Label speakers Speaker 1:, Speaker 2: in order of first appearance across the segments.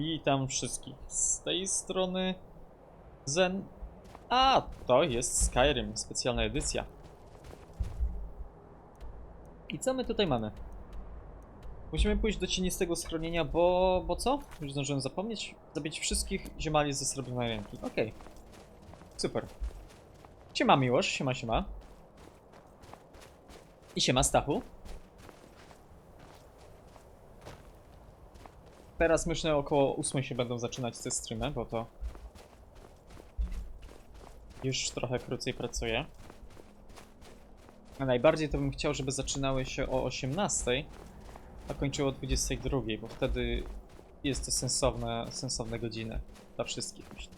Speaker 1: Witam wszystkich z tej strony Zen. A, to jest Skyrim, specjalna edycja. I co my tutaj mamy? Musimy pójść do cienistego schronienia, bo... bo co? Już zdążyłem zapomnieć. Zabić wszystkich ziemali ze srebrnej ręki. Okej. Super. Siema Miłosz, siema siema. I siema Stachu. Teraz myślę około 8 się będą zaczynać te streamy, bo to już trochę krócej pracuję. A najbardziej to bym chciał, żeby zaczynały się o 18, a kończyło o 22, bo wtedy jest to sensowne, sensowne godziny dla wszystkich, myślę.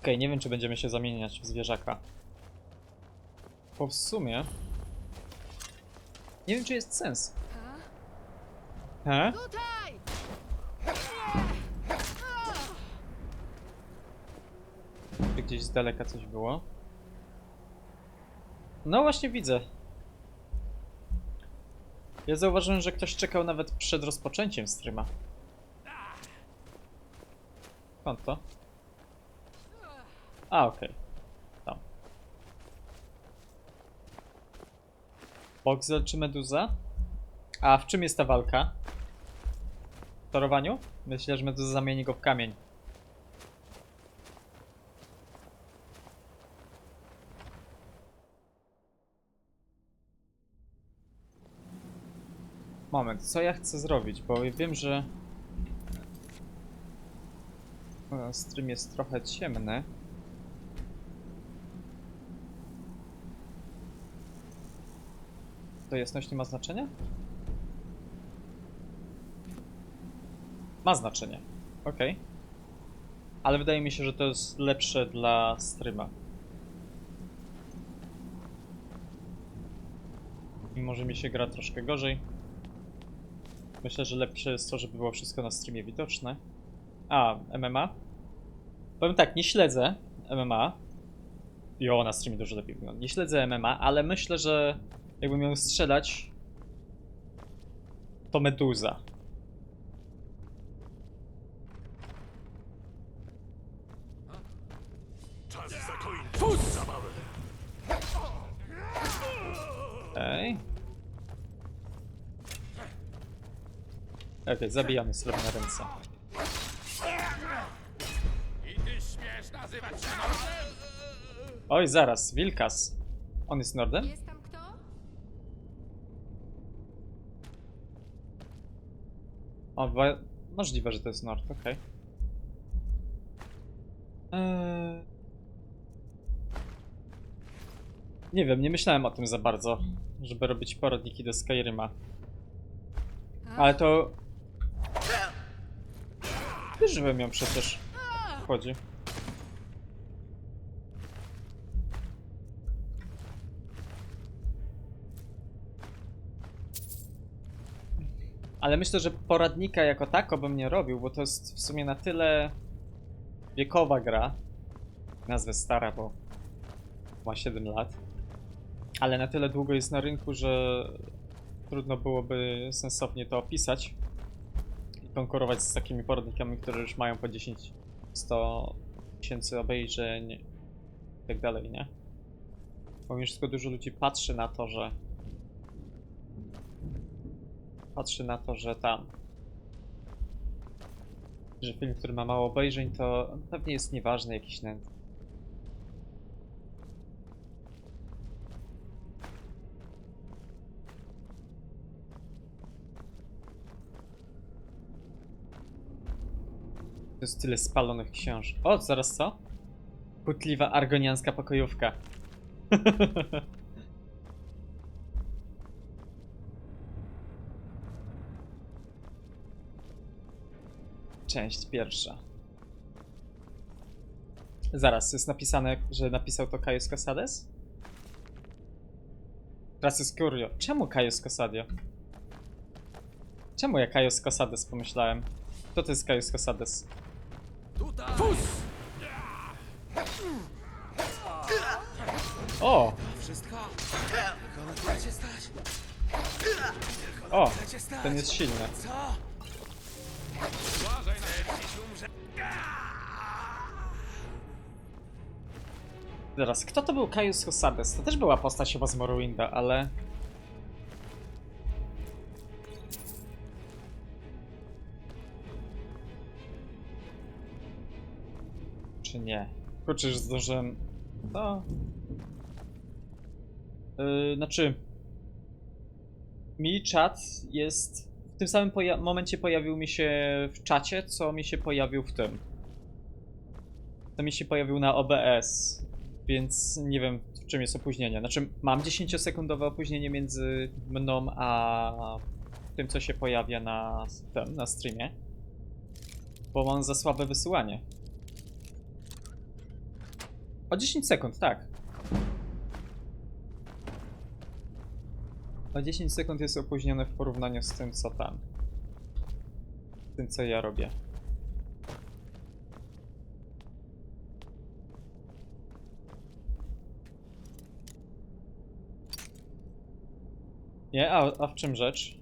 Speaker 1: Okej, nie wiem, czy będziemy się zamieniać w zwierzaka. Bo w sumie... Nie wiem, czy jest sens. He?
Speaker 2: Tutaj!
Speaker 1: Czy gdzieś z daleka coś było? No właśnie widzę. Ja zauważyłem, że ktoś czekał nawet przed rozpoczęciem streama. Skąd to? A, okej. Tam. Boxel czy Meduza? A w czym jest ta walka? W torowaniu? Myślę, że Meduza zamieni go w kamień. Moment, co ja chcę zrobić? Bo wiem, że stream jest trochę ciemny. To jasność nie ma znaczenia? Ma znaczenie. Okej. Ale wydaje mi się, że to jest lepsze dla streama. Mimo, że mi się gra troszkę gorzej. Myślę, że lepsze jest to, żeby było wszystko na streamie widoczne. A, MMA? Powiem tak, nie śledzę MMA. Jo, na streamie dużo lepiej wygląda. Nie śledzę MMA, ale myślę, że jakbym miał strzelać, to Meduza. Okej. Okej, zabijamy srebrne ręce. Oj, zaraz, Wilkas. On jest Nordem?
Speaker 2: Jest tam kto?
Speaker 1: O, możliwe, że to jest Nord, okej. Eee... Nie wiem, nie myślałem o tym za bardzo, żeby robić poradniki do Skyrima. Ale to... Wyżyłem ją przecież. Chodzi. Ale myślę, że poradnika jako tako bym nie robił, bo to jest w sumie na tyle wiekowa gra. Nazwę stara, bo ma 7 lat. Ale na tyle długo jest na rynku, że trudno byłoby sensownie to opisać i konkurować z takimi poradnikami, które już mają po 10, 100 tysięcy obejrzeń i tak dalej, nie? Bo mimo wszystko dużo ludzi patrzy na to, że patrzy na to, że tam że film, który ma mało obejrzeń, to pewnie jest nieważny jakiś nędz. To jest tyle spalonych książ. O, zaraz co? Putliwa argoniańska pokojówka. Część pierwsza. Zaraz, jest napisane, że napisał to Kaius Casades? Teraz jest Curio. Czemu Kaius Casadio? Czemu ja Kaius Casades pomyślałem? Kto to jest Kaius Casades?
Speaker 3: Tutaj!
Speaker 1: O!
Speaker 3: Wszystko? Tylko na cię stać?
Speaker 1: O, ten jest silny.
Speaker 3: Co?
Speaker 1: Zaraz, kto to był Kaius Hosades? To też była postać chyba z Morrowinda, ale... Czy nie? Kurczę, już zdążyłem... No... Yy, znaczy... Mi czat jest... W tym samym poja- momencie pojawił mi się w czacie, co mi się pojawił w tym. To mi się pojawił na OBS, więc nie wiem w czym jest opóźnienie. Znaczy mam 10-sekundowe opóźnienie między mną a tym co się pojawia na tym, na streamie. Bo mam za słabe wysyłanie. O 10 sekund, tak. O 10 sekund jest opóźnione w porównaniu z tym co tam. Z tym co ja robię. Nie, a, a w czym rzecz?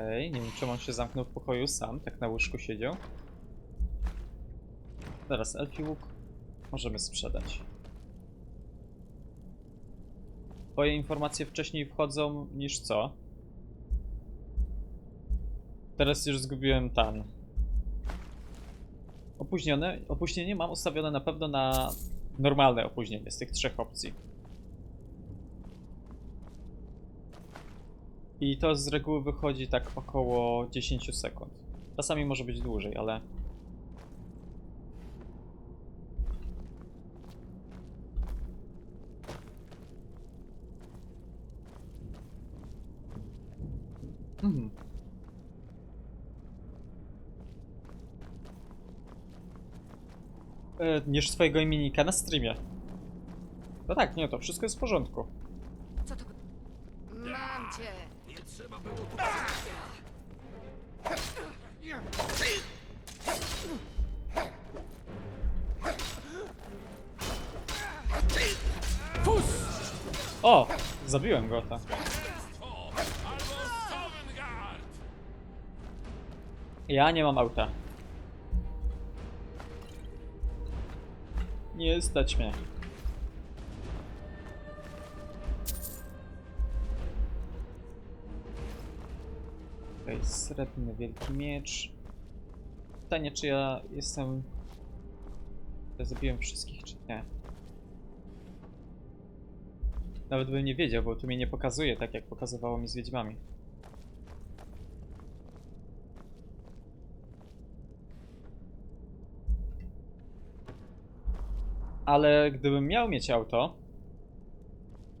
Speaker 1: Okej, nie wiem czemu on się zamknął w pokoju sam, tak na łóżku siedział. Teraz elfi łuk możemy sprzedać. Twoje informacje wcześniej wchodzą niż co? Teraz już zgubiłem tan. Opóźnione. Opóźnienie mam ustawione na pewno na normalne opóźnienie z tych trzech opcji. I to z reguły wychodzi tak około 10 sekund. Czasami może być dłużej, ale. Mhm. E, niż swojego imiennika na streamie. No tak, nie, to wszystko jest w porządku.
Speaker 2: Co to? Mam cię!
Speaker 3: Nie trzeba było tu...
Speaker 1: O! Zabiłem go, tak. Ja nie mam auta. Nie stać mnie. Okej, srebrny wielki miecz. Pytanie, czy ja jestem... Ja zabiłem wszystkich, czy nie? Nawet bym nie wiedział, bo tu mnie nie pokazuje tak, jak pokazywało mi z wiedźmami. Ale gdybym miał mieć auto,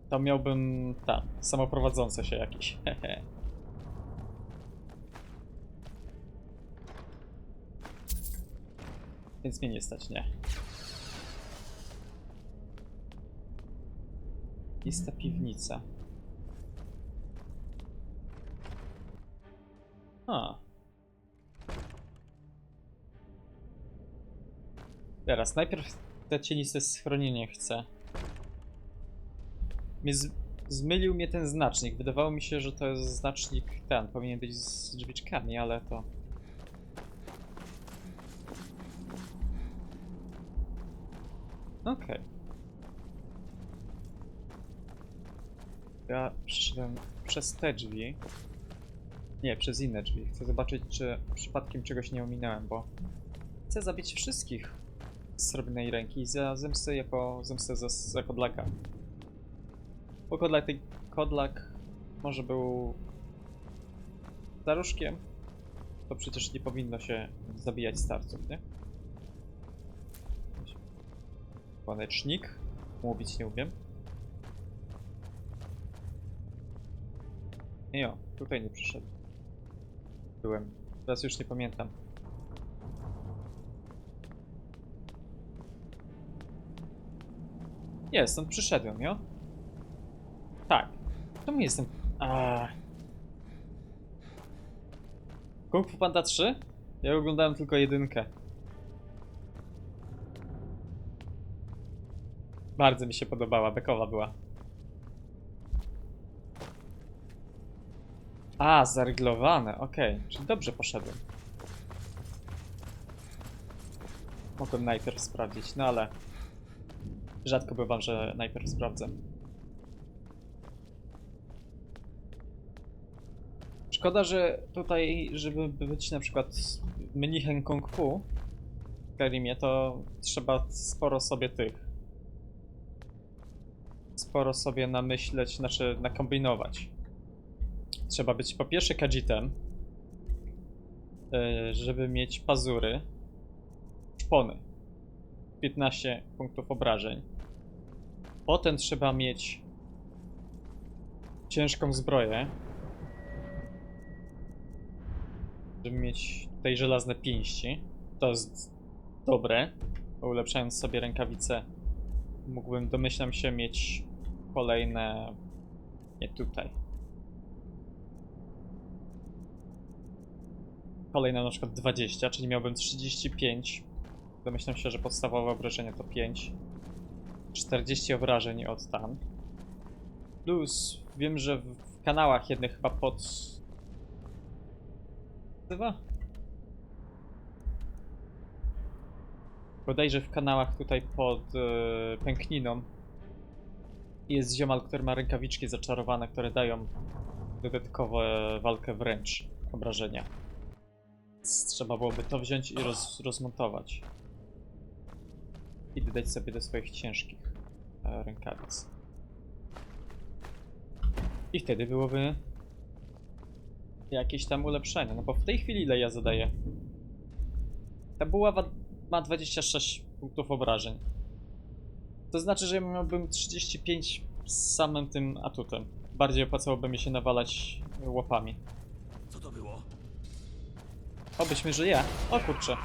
Speaker 1: to miałbym tam, samoprowadzące się jakieś. Więc mnie nie stać, nie. Jest ta piwnica. A. Teraz, najpierw te cieniste schronienie chcę. Mnie z... Zmylił mnie ten znacznik. Wydawało mi się, że to jest znacznik ten. Powinien być z drzwiczkami, ale to... Okej. Ja przyszedłem przez te drzwi. Nie, przez inne drzwi. Chcę zobaczyć, czy przypadkiem czegoś nie ominąłem, bo chcę zabić wszystkich z srebrnej ręki za zemstę jako zemstę za, za Kodlaka. Bo Kodlak, tej- Kodlak może był staruszkiem, to przecież nie powinno się zabijać starców, nie? Słonecznik. Mówić nie umiem. Nie tutaj nie przyszedł. Byłem. Teraz już nie pamiętam. Nie, stąd przyszedłem, jo? Tak. To mi jestem... Kung Fu Panda 3? Ja oglądałem tylko jedynkę. Bardzo mi się podobała, bekowa była. A, zaryglowane, okej. Czyli dobrze poszedłem. Mogłem najpierw sprawdzić, no ale... Rzadko bywam, że najpierw sprawdzę. Szkoda, że tutaj, żeby być na przykład mnichem kung fu w Skyrimie, to trzeba sporo sobie tych sporo sobie namyśleć, znaczy nakombinować. Trzeba być po pierwsze kadzitem, yy, żeby mieć pazury, szpony, 15 punktów obrażeń. Potem trzeba mieć ciężką zbroję, żeby mieć tutaj żelazne pięści. To jest dobre, bo ulepszając sobie rękawice mógłbym, domyślam się, mieć kolejne... Nie tutaj. Kolejne na przykład 20, czyli miałbym 35. Domyślam się, że podstawowe obrażenia to 5. 40 obrażeń od tam. Plus, wiem, że w, kanałach jednych chyba pod... Nazywa? Bodajże w kanałach tutaj pod e, pękniną jest ziomal, który ma rękawiczki zaczarowane, które dają dodatkowe walkę wręcz, obrażenia. Trzeba byłoby to wziąć i roz, rozmontować. I dodać sobie do swoich ciężkich e, rękawic. I wtedy byłoby jakieś tam ulepszenie. No bo w tej chwili ile ja zadaję? Ta buława ma 26 punktów obrażeń. To znaczy, że ja miałbym 35 z samym tym atutem. Bardziej opłacałoby mi się nawalać łapami.
Speaker 3: Co to było?
Speaker 1: Obyś mi żyje. O kurczę.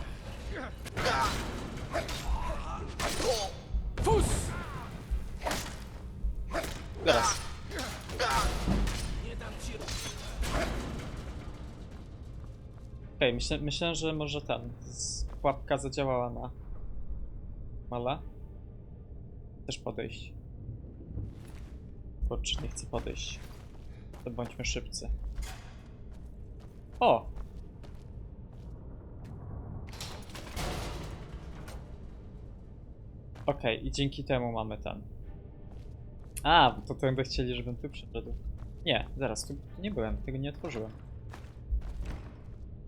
Speaker 3: Fus!
Speaker 1: Teraz.
Speaker 3: Nie dam ci...
Speaker 1: Okej, myślę, myślę, że może ten. Pułapka zadziałała na. Mala. Też podejść. Kurczę, nie chcę podejść. To bądźmy szybcy. O! Okej, i dzięki temu mamy ten. A, bo to tędy chcieli, żebym tu przyszedł. Nie, zaraz, tu nie byłem, tego nie otworzyłem.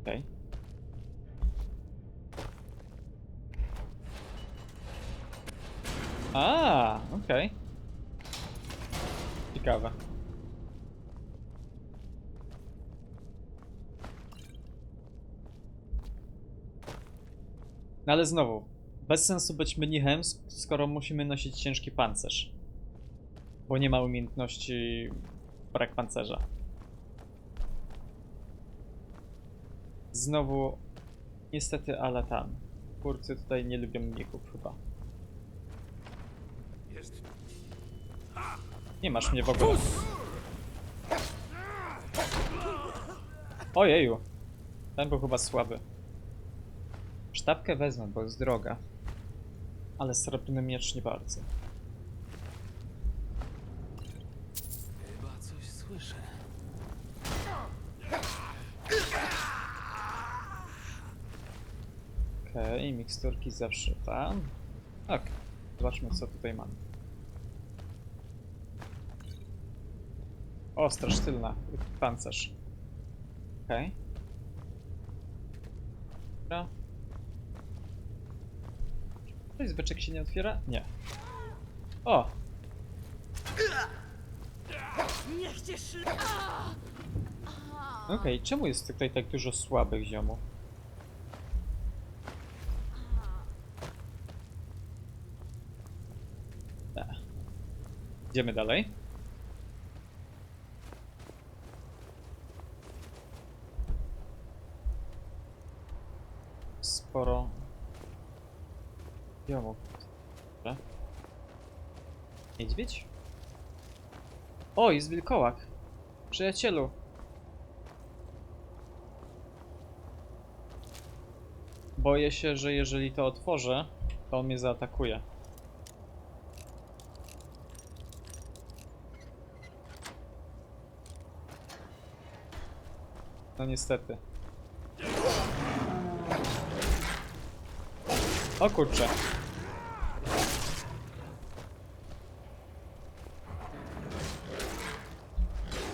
Speaker 1: Okej. A, okej. Ciekawe. No ale znowu, bez sensu być mnichem, sk- skoro musimy nosić ciężki pancerz. Bo nie ma umiejętności brak pancerza. Znowu, niestety, ale tam. Kurcy tutaj nie lubią mnichów chyba. Nie masz mnie w ogóle. Ojeju. Ten był chyba słaby. Sztabkę wezmę, bo jest droga. Ale srebrny miecz nie bardzo.
Speaker 3: Chyba coś słyszę.
Speaker 1: Okej, miksturki zawsze tam. Ok, zobaczmy co tutaj mamy. O, straż tylna, pancerz. Okej. Dobra. Czy zwyczek się nie otwiera? Nie. O!
Speaker 2: Niech cię szle...
Speaker 1: Okej, czemu jest tutaj tak dużo słabych ziomów? E. Idziemy dalej. O, jest wilkołak. Przyjacielu. Boję się, że jeżeli to otworzę, to on mnie zaatakuje. No niestety. O kurczę.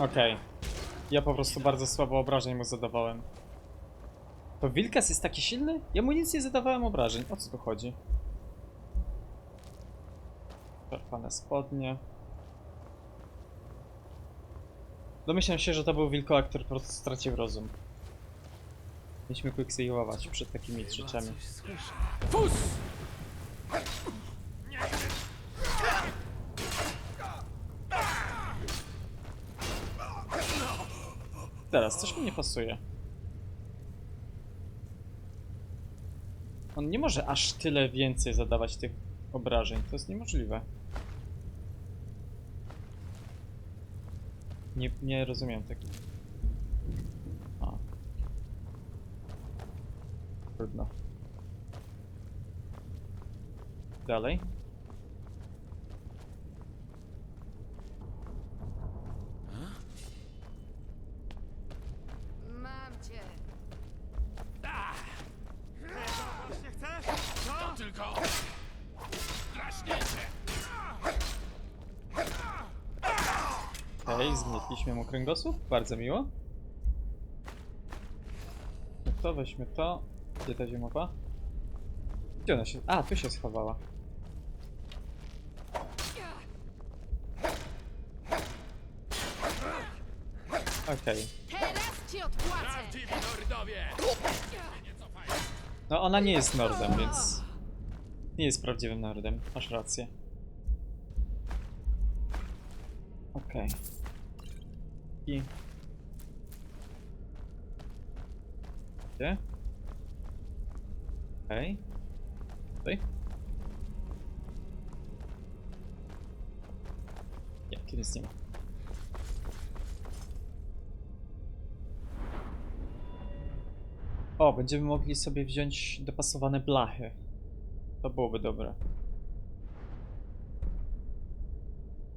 Speaker 1: Okej. Ja po prostu bardzo słabo obrażeń mu zadawałem. To Wilkas jest taki silny? Ja mu nic nie zadawałem obrażeń. O co tu chodzi? Czerpane spodnie. Domyślam się, że to był wilkołak, który po prostu stracił rozum. Mieliśmy quicksave'ować przed takimi rzeczami.
Speaker 3: Fus!
Speaker 1: Teraz coś mi nie pasuje. On nie może aż tyle więcej zadawać tych obrażeń. To jest niemożliwe. Nie, nie rozumiem tego. A. Trudno. Dalej. Hej, zgnietliśmy mu kręgosłup. Bardzo miło. Weźmy to, weźmy to. Gdzie ta zimowa? Gdzie ona się... A, tu się schowała. Okej. No ona nie jest Nordem, więc... Nie jest prawdziwym Nordem. Masz rację. Okej. I... Gdzie? Okej. Tutaj? Nie, nic nie ma. O, będziemy mogli sobie wziąć dopasowane blachy. To byłoby dobre.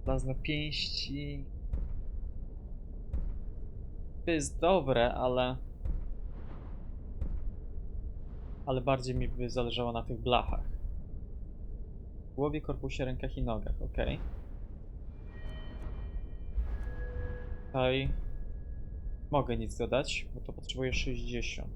Speaker 1: Plazma pięści. To jest dobre, ale... Ale bardziej mi by zależało na tych blachach. Głowie, korpusie, rękach i nogach, ok. Tutaj... Mogę nic dodać, bo to potrzebuję 60.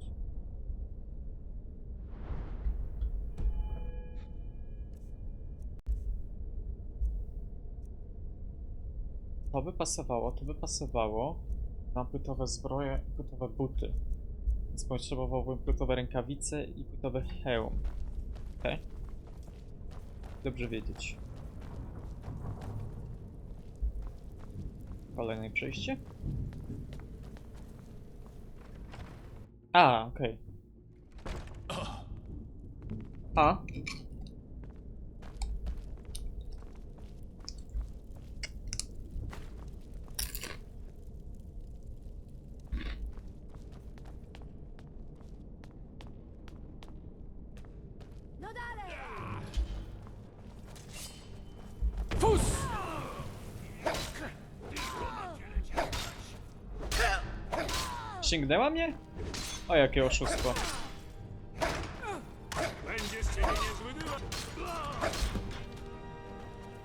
Speaker 1: To by pasowało, to by pasowało. Mam płytowe zbroje i płytowe buty. Więc potrzebowałbym płytowe rękawice i płytowy hełm. Okej. Dobrze wiedzieć. Kolejne przejście. A, okej. A.
Speaker 4: No dalej.
Speaker 3: Fus!
Speaker 1: Sięgnęła mnie? O, jakie oszustwo.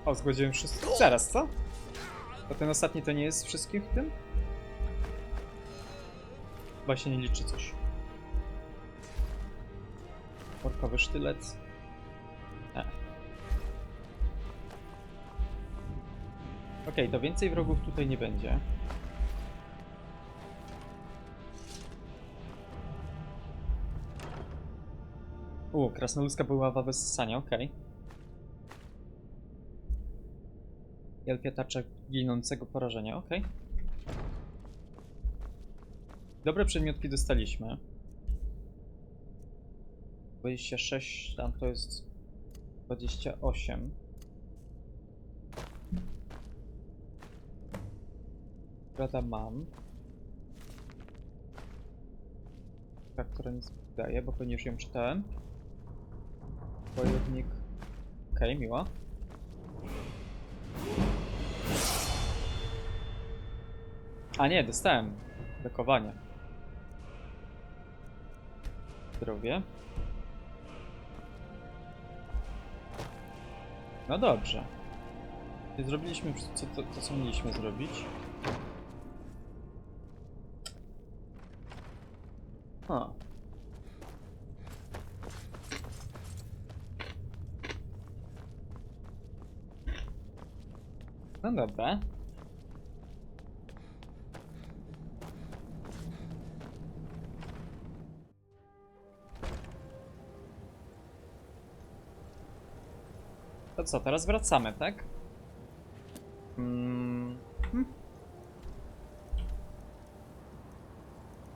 Speaker 1: O, zgodziłem wszystko. Zaraz, co? To ten ostatni to nie jest wszystkim w tym? Chyba się nie liczy coś. Workowy sztylet. E. Okej, to więcej wrogów tutaj nie będzie. U, krasnoludzka była bez ssania, okej. Wielkie tarcza ginącego porażenia, okej. Dobre przedmiotki dostaliśmy. 26, tam to jest 28. Rada mam. Ta, która nic daje, bo pewnie już ją czytałem. Wojownik. Okej, miła. A nie, dostałem. Blokowanie. Zdrowie. No dobrze. Zrobiliśmy co, to, co mieliśmy zrobić. O. No dobra. To co, teraz wracamy, tak? Mm. hmm.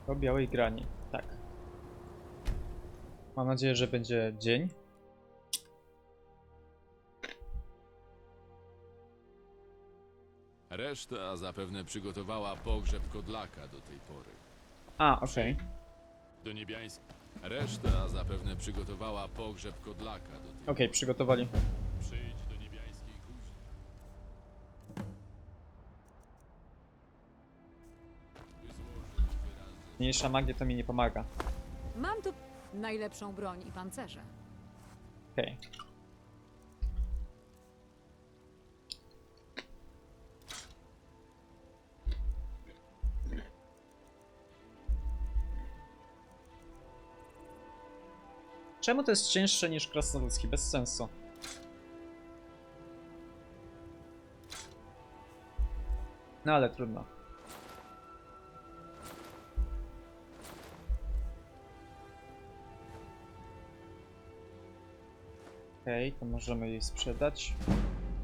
Speaker 1: Do białej grani, tak. Mam nadzieję, że będzie dzień.
Speaker 3: Reszta zapewne przygotowała pogrzeb kodlaka do tej pory.
Speaker 1: A, okej.
Speaker 3: Do niebiańskiej. Reszta zapewne przygotowała pogrzeb kodlaka do tej
Speaker 1: Okej, przygotowali.
Speaker 3: Przyjdź do niebiańskiej kuźni. By złożyć wyrazy
Speaker 1: Mniejsza magia to mi nie pomaga.
Speaker 5: Mam tu najlepszą broń i pancerze.
Speaker 1: Okej. Czemu to jest cięższe niż krasnoludzki? Bez sensu. No ale trudno. Okej, to możemy jej sprzedać.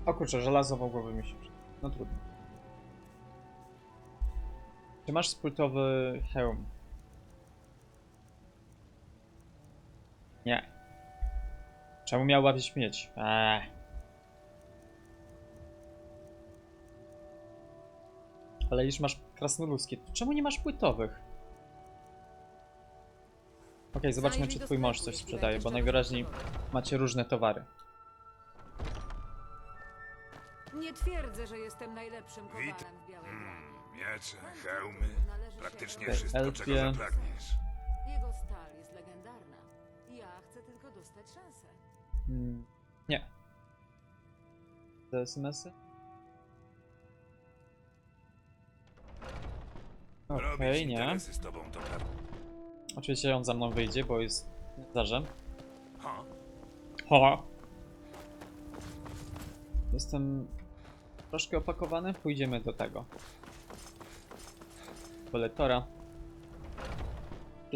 Speaker 1: O kurczę, żelazo mogłoby mi się przydać. No trudno. Czy masz spultowy hełm? Nie. Czemu miałabyś mieć? Eee. Ale już masz krasnoludzkie. Czemu nie masz płytowych? Okej, zobaczmy czy twój mąż coś sprzedaje, bo najwyraźniej macie różne towary.
Speaker 5: Nie twierdzę, że jestem najlepszym kowalem w Białej Grani.
Speaker 2: Miecze, hełmy, praktycznie wszystko, czego zapragniesz.
Speaker 5: Dostać szansę.
Speaker 1: Mm, nie. Te SMS-y? Okej,
Speaker 2: Robić
Speaker 1: nie.
Speaker 2: interesy z tobą, to prawda.
Speaker 1: Oczywiście on za mną wyjdzie, bo jest zarzem.
Speaker 2: Ha?
Speaker 1: Ho! Jestem troszkę opakowany. Pójdziemy do tego. Do lektora.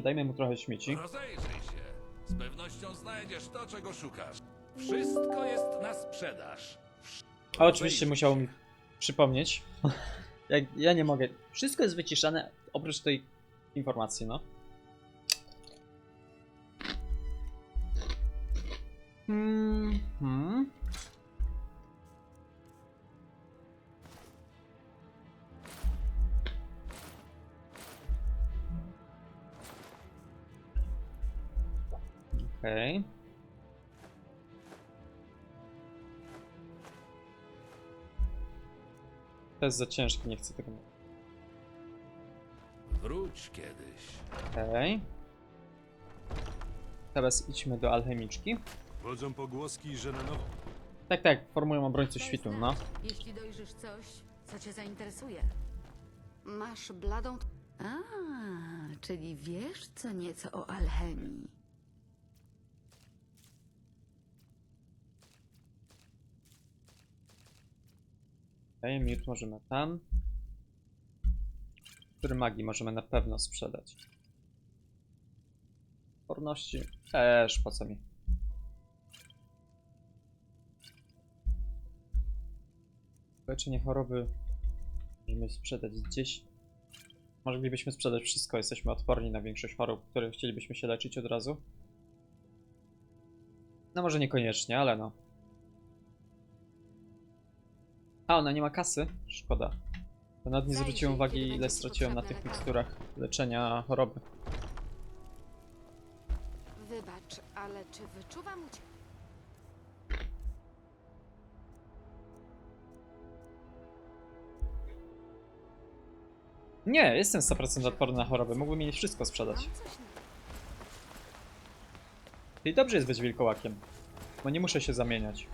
Speaker 1: Dajmy mu trochę śmieci.
Speaker 6: Rozejrzyj. Z pewnością znajdziesz to, czego szukasz. Wszystko jest na sprzedaż.
Speaker 1: A oczywiście musiał mi przypomnieć. Jak ja nie mogę. Wszystko jest wyciszane oprócz tej informacji, no. Hmm. Okej. To jest za ciężkie, nie chcę tego.
Speaker 6: Wróć kiedyś.
Speaker 1: Okej. Teraz idźmy do alchemiczki.
Speaker 2: Wodzą pogłoski, że na nowo...
Speaker 1: Tak, tak, formują obrońców świtu, no.
Speaker 5: Jeśli dojrzysz coś, co cię zainteresuje.
Speaker 4: Masz bladą...
Speaker 5: A, czyli wiesz co nieco o alchemii.
Speaker 1: Okej, miód możemy tam. Który magii możemy na pewno sprzedać? Odporności? Też, po co mi? Leczenie choroby możemy sprzedać gdzieś. Moglibyśmy sprzedać wszystko, jesteśmy odporni na większość chorób, które chcielibyśmy się leczyć od razu. No może niekoniecznie, ale no. A, ona nie ma kasy? Szkoda. To nawet nie zwróciłem uwagi, ile
Speaker 4: ci
Speaker 1: straciłem na tych miksturach leczenia choroby.
Speaker 4: Wybacz, ale czy wyczuwam u ciebie...
Speaker 1: Nie, jestem 100% odporny na choroby, mógłbym mieć wszystko sprzedać.
Speaker 4: Mam coś na...
Speaker 1: Czyli dobrze jest być wilkołakiem. Bo nie muszę się zamieniać.